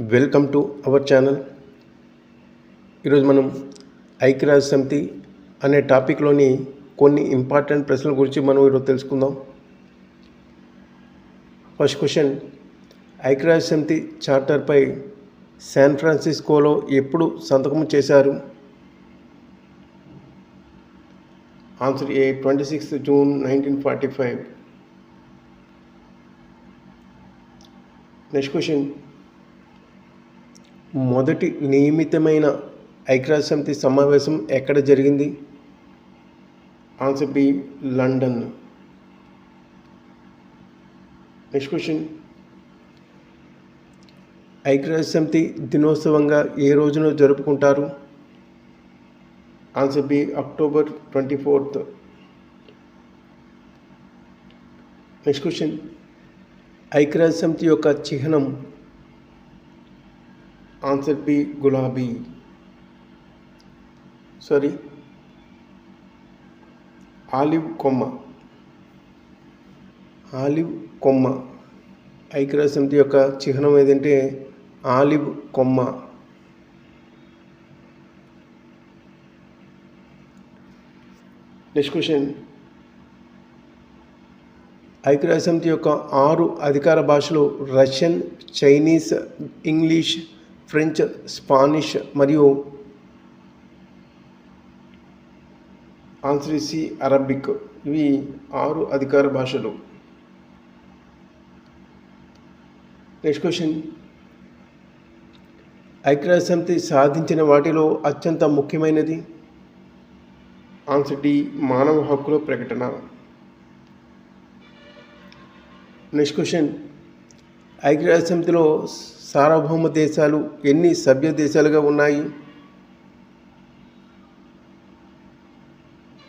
Welcome to our channel. ఈరోజు మనం ఐక్యరాజ్య సమితి అనే టాపిక్లోని కొన్ని ఇంపార్టెంట్ ప్రశ్నల గురించి మనం ఈరోజు తెలుసుకుందాం. ఫస్ట్ క్వశ్చన్ ఐక్యరాజ్య సమితి చార్టర్పై శాన్ ఫ్రాన్సిస్కోలో ఎప్పుడు సంతకం చేశారు? Answer A twenty sixth June nineteen forty five. Next question మొదటి నియమితమైన ఐక్యరాజ్యసమితి సమావేశం ఎక్కడ జరిగింది? Answer B London. Next question. ఐక్యరాజ్యసమితి దినోత్సవంగా ఏ రోజున జరుపుకుంటారు? Answer B October twenty fourth. Next question. ఐక్యరాజ్యసమితి యొక్క చిహ్నం ఆన్సర్ బి గులాబీ. సారీ ఆలివ్ కొమ్మ. ఆలివ్ కొమ్మ. ఐక్యరాజ్య యొక్క చిహ్నం ఏదంటే ఆలివ్ కొమ్మ. నెక్స్ట్ క్వశ్చన్ ఐక్యరాజ్య యొక్క ఆరు అధికార భాషలు Russian Chinese English French Spanish మరియు ఆన్సరిసి అరబిక్ ఇవి ఆరు అధికార భాషలు. నెక్స్ట్ క్వశ్చన్ ఐక్యరాజ్యసమితి సాధించిన వాటిలో అత్యంత ముఖ్యమైనది ఆన్సర్ డి మానవ హక్కుల ప్రకటన. నెక్స్ట్ క్వశ్చన్ ఐక్యరాజ్య సమితిలో సార్వభౌమ దేశాలు ఎన్ని సభ్య దేశాలుగా ఉన్నాయి?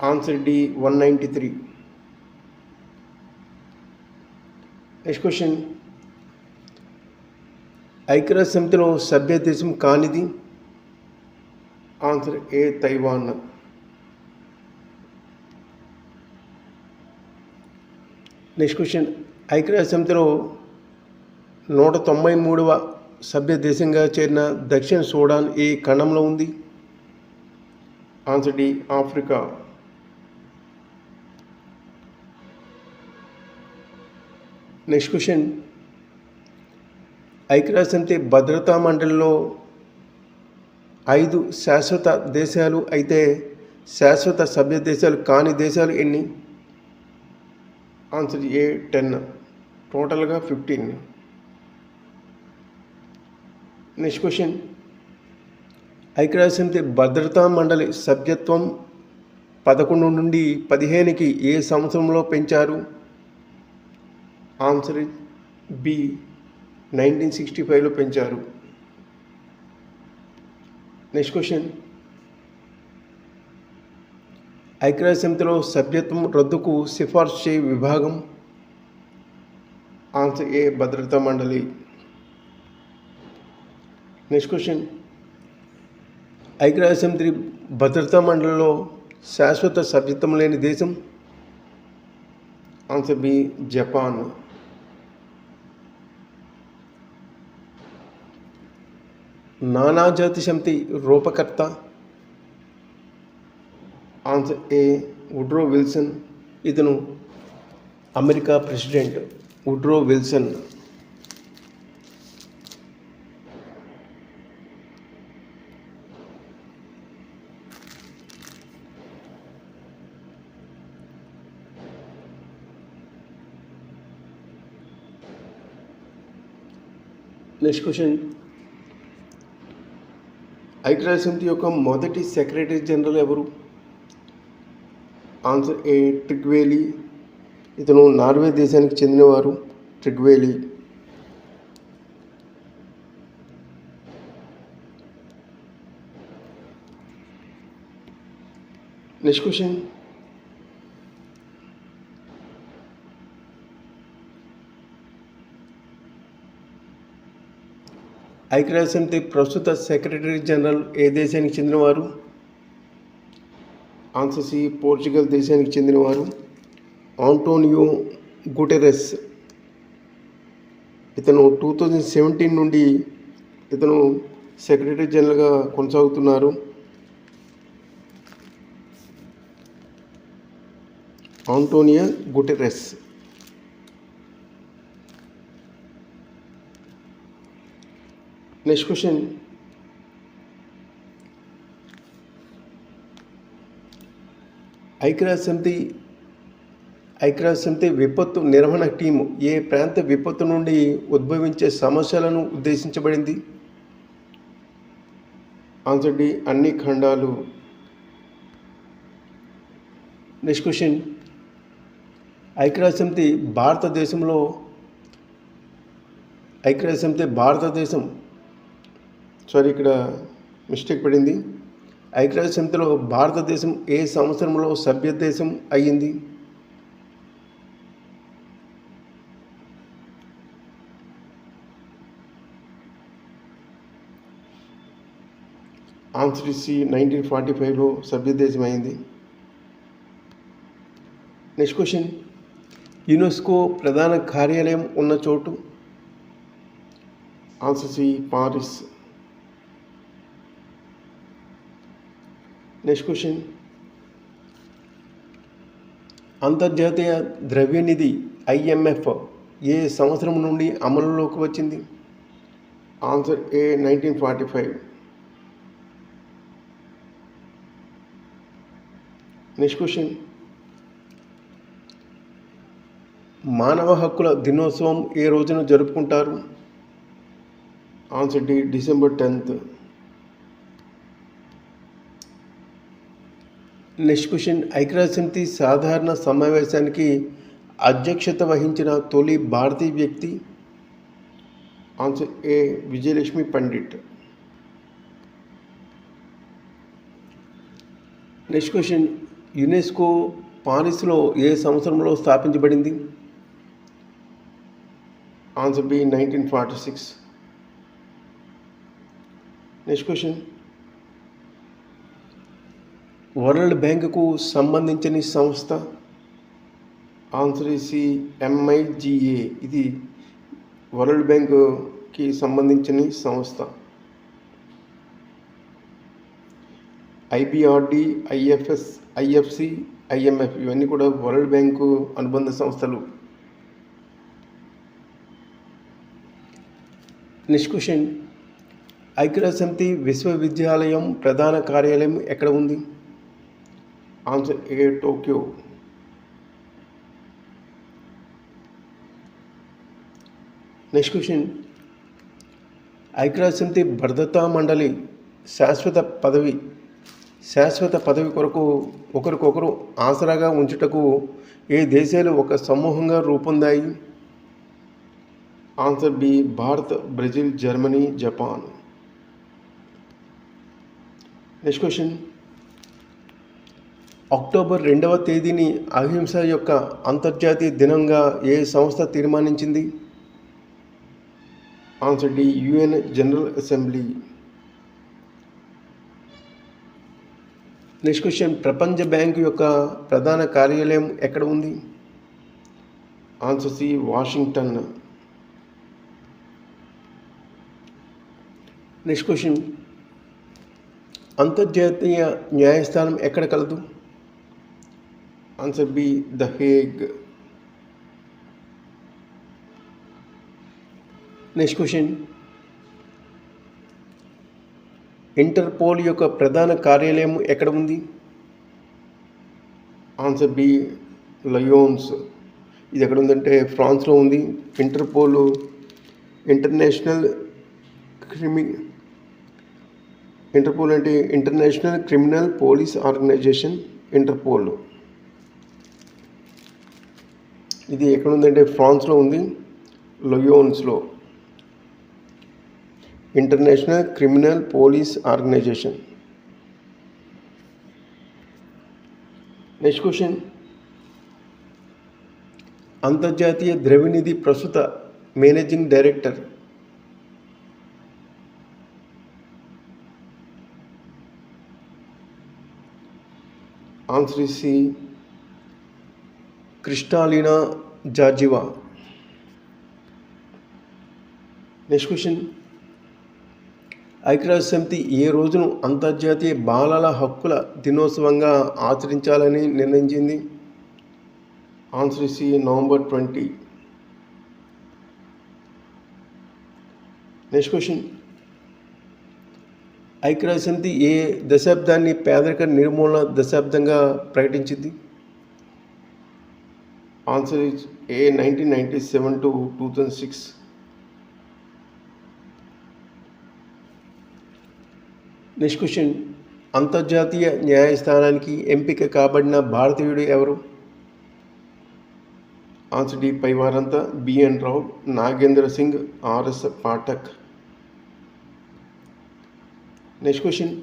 Answer D one ninety three next question ఐక్యరాజ్య సమితిలో సభ్య దేశం కానిది? Answer A Taiwan next question ఐక్యరాజ్య సమితిలో నూట తొంభై మూడవ సభ్య దేశంగా చేరిన దక్షిణ సూడాన్ ఏ ఖండంలో ఉంది. Answer D Africa. Next question. ఐక్యరాజ్యసమితి భద్రతా మండలిలో ఐదు శాశ్వత దేశాలు అయితే శాశ్వత సభ్య దేశాలు కాని దేశాలు ఎన్ని? Answer A ten. టోటల్గా ఫిఫ్టీన్. నెక్స్ట్ క్వశ్చన్ ఐక్యరాజ్యసమితి భద్రతా మండలి సభ్యత్వం పదకొండు నుండి పదిహేనుకి ఏ సంవత్సరంలో పెంచారు? ఆన్సర్ బి నైన్టీన్ సిక్స్టీ ఫైవ్లో పెంచారు. నెక్స్ట్ క్వశ్చన్ ఐక్యరాజ్యసమితిలో సభ్యత్వం రద్దుకు సిఫార్సు చేయ విభాగం. ఆన్సర్ ఏ భద్రతా మండలి. నెక్స్ట్ క్వశ్చన్ ఐక్యరాజ్య సమితి భద్రతా మండలిలో శాశ్వత సభ్యత్వం లేని దేశం? ఆన్సర్ బి జపాన్ నానాజాతి సమితి రూపకర్త? ఆన్సర్ ఏ వుడ్రో విల్సన్ ఇతను America president. Woodrow Wilson next question ఐక్యరాజ్య సమితి యొక్క మొదటి సెక్రటరీ జనరల్ ఎవరు? ఆన్సర్ ఏ ట్రిగ్వేలి ఇతను నార్వే దేశానికి చెందినవారు ట్రిగ్వేలి నెక్స్ట్ క్వశ్చన్ ఐక్యరాజ్యసమితి ప్రస్తుత సెక్రటరీ జనరల్ ఏ దేశానికి చెందినవారు? ఆన్సర్ సి పోర్చుగల్ దేశానికి చెందినవారు. Antonio Guterres. ఇతను టూ థౌజండ్ సెవెంటీన్ నుండి ఇతను సెక్రటరీ జనరల్గా కొనసాగుతున్నారు. Antonio Guterres. నెక్స్ట్ క్వశ్చన్ ఐక్యరాజ్య సమితి ఐక్యరాజ్య సమితి విపత్తు నిర్వహణ టీము ఏ ప్రాంత విపత్తు నుండి ఉద్భవించే సమస్యలను ఉద్దేశించబడింది? ఆన్సర్ డి అన్ని ఖండాలు. నెక్స్ట్ క్వశ్చన్ ఐక్యరాజ్య సమితి భారతదేశంలో ఐక్యరాజ్య సమితి భారతదేశం సారీ ఇక్కడ మిస్టేక్ పడింది. ఐక్యరాజ్య సమితిలో భారతదేశం ఏ సంవత్సరంలో సభ్యదేశం అయ్యింది? ఆన్సర్ ఇసి నైన్టీన్ ఫార్టీ ఫైవ్లో సభ్యదేశం అయింది నెక్స్ట్ క్వశ్చన్ యునెస్కో ప్రధాన కార్యాలయం ఉన్న చోటు? Answer C Paris next question అంతర్జాతీయ ద్రవ్యనిధి ఐఎంఎఫ్ ఏ సంవత్సరం నుండి అమలులోకి వచ్చింది? Answer A nineteen forty five next question మానవ హక్కుల దినోత్సవం ఏ రోజున జరుపుకుంటారు? Answer D December tenth next question. ఐక్యరాజ్య సమితి సాధారణ సమావేశానికి అధ్యక్షత వహించిన తొలి భారతీయ వ్యక్తి? Answer A Vijayalakshmi Pandit. Next question. UNESCO పారిస్లో ఏ సంవత్సరంలో స్థాపించబడింది? Answer B nineteen forty six. Next question. World బ్యాంకుకు సంబంధించిన సంస్థ ఆన్సర్ ఇసి ఎంఐజిఏ ఇది వరల్డ్ బ్యాంకుకి సంబంధించిన సంస్థ. ఐబిఆర్డి ఐఎఫ్ఎస్ ఐఎఫ్సి ఐఎంఎఫ్ ఇవన్నీ కూడా వరల్డ్ బ్యాంకు అనుబంధ సంస్థలు. Next question. ఐక్యరాజ్య సమితి విశ్వవిద్యాలయం ప్రధాన కార్యాలయం ఎక్కడ ఉంది? Answer A Tokyo? Next question. ఐక్యరాజ్యసమితి భద్రతా మండలి శాశ్వత పదవి శాశ్వత పదవి కొరకు ఒకరికొకరు ఆసరాగా ఉంచుటకు ఏ దేశాలు ఒక సమూహంగా రూపొందాయి? Answer B Bharat Brazil Germany Japan. Next question. October రెండవ తేదీని అహింస యొక్క అంతర్జాతీయ దినంగా ఏ సంస్థ తీర్మానించింది? Answer D UN general assembly. Next question ప్రపంచ బ్యాంకు యొక్క ప్రధాన కార్యాలయం ఎక్కడ ఉంది? Answer C Washington. Next question అంతర్జాతీయ న్యాయస్థానం ఎక్కడ కలదు? Answer B the Hague next question Interpol యొక్క ప్రధాన కార్యాలయం ఎక్కడ ఉంది? ఆన్సర్ బి లయోన్స్ ఇది ఎక్కడ ఉందంటే ఫ్రాన్స్లో ఉంది. ఇంటర్పోల్ ఇంటర్నేషనల్ క్రిమి ఇంటర్పోల్ అంటే international criminal police organisation Interpol ఇది ఎక్కడ ఉందంటే ఫ్రాన్స్లో ఉంది లొయోన్స్లో. International criminal police organisation. Next question. అంతర్జాతీయ ద్రవ్యనిధి ప్రస్తుత managing director. Answer C Kristalina Georgieva. Next question ఐక్యరాజ్య సమితి ఏ రోజును అంతర్జాతీయ బాలల హక్కుల దినోత్సవంగా ఆచరించాలని నిర్ణయించింది? Answer C November twenty next question ఐక్యరాజ్య సమితి ఏ దశాబ్దాన్ని పేదరిక నిర్మూలన దశాబ్దంగా ప్రకటించింది? Answer is A nineteen ninety seven to two thousand six next question అంతర్జాతీయ న్యాయస్థానానికి ఎంపిక కాబడిన భారతీయుడు ఎవరు? Answer D పైవారంతా B N Rao Nagendra Singh R S Pathak. Next question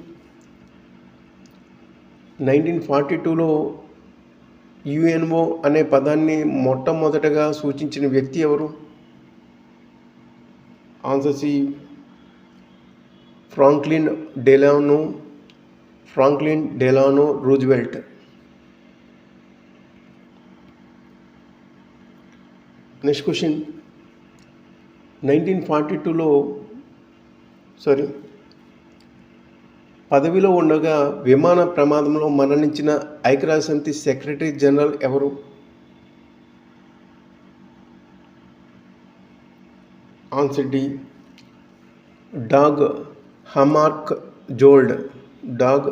nineteen forty టూలో యుఎన్ఓ అనే పదాన్ని మొట్టమొదటగా సూచించిన వ్యక్తి ఎవరు? Answer C Franklin Delano Franklin Delano Roosevelt. Next question. Nineteen forty టూలో సారీ పదవిలో ఉండగా విమాన ప్రమాదంలో మరణించిన ఐక్యరాజ్య సమితి సెక్రటరీ జనరల్ ఎవరు? Answer D. Dag Hammarskjold. Dag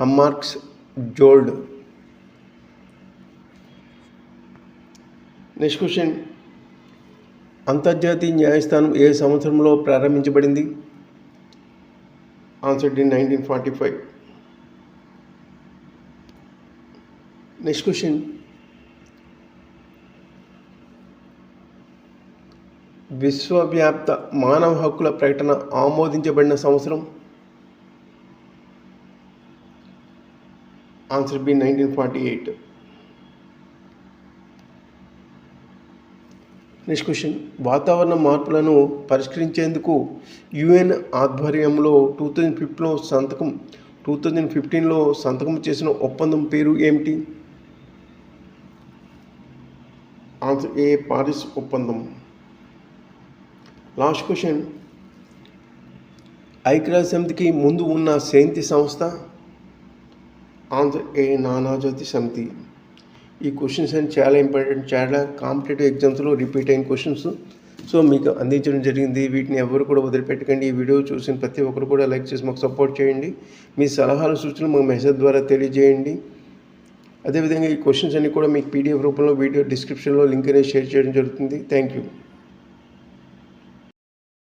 Hammarskjold. Next question. అంతర్జాతీయ న్యాయస్థానం ఏ సంవత్సరంలో ప్రారంభించబడింది? Answer D nineteen forty five. Next question విశ్వవ్యాప్త మానవ హక్కుల ప్రకటన ఆమోదించబడిన సంవత్సరం? Answer B nineteen forty eight. Next question వాతావరణ మార్పులను పరిష్కరించేందుకు యుఎన్ ఆధ్వర్యంలో టూ థౌజండ్ ఫిఫ్టీలో సంతకం టూ థౌజండ్ ఫిఫ్టీన్లో సంతకం చేసిన ఒప్పందం పేరు ఏమిటి? ఆన్సర్ ఏ పారిస్ ఒప్పందం. లాస్ట్ క్వశ్చన్ ఐక్యరాజ్య సమితికి ముందు ఉన్న శాంతి సంస్థ? ఆంధ్ర ఏ నానాజ్యోతి సమితి. ఈ క్వశ్చన్స్ అని చాలా ఇంపార్టెంట్ చాలా కాంపిటేటివ్ ఎగ్జామ్స్లో రిపీట్ అయిన క్వశ్చన్స్ సో మీకు అందించడం జరిగింది. వీటిని ఎవరు కూడా వదిలిపెట్టకండి. ఈ వీడియో చూసిన ప్రతి ఒక్కరు కూడా లైక్ చేసి మాకు సపోర్ట్ చేయండి. మీ సలహాలు సూచనలు మాకు మెసేజ్ ద్వారా తెలియజేయండి. అదేవిధంగా ఈ క్వశ్చన్స్ అన్ని కూడా మీకు పీడిఎఫ్ రూపంలో వీడియో డిస్క్రిప్షన్లో లింక్ అనేది షేర్ చేయడం జరుగుతుంది. Thank you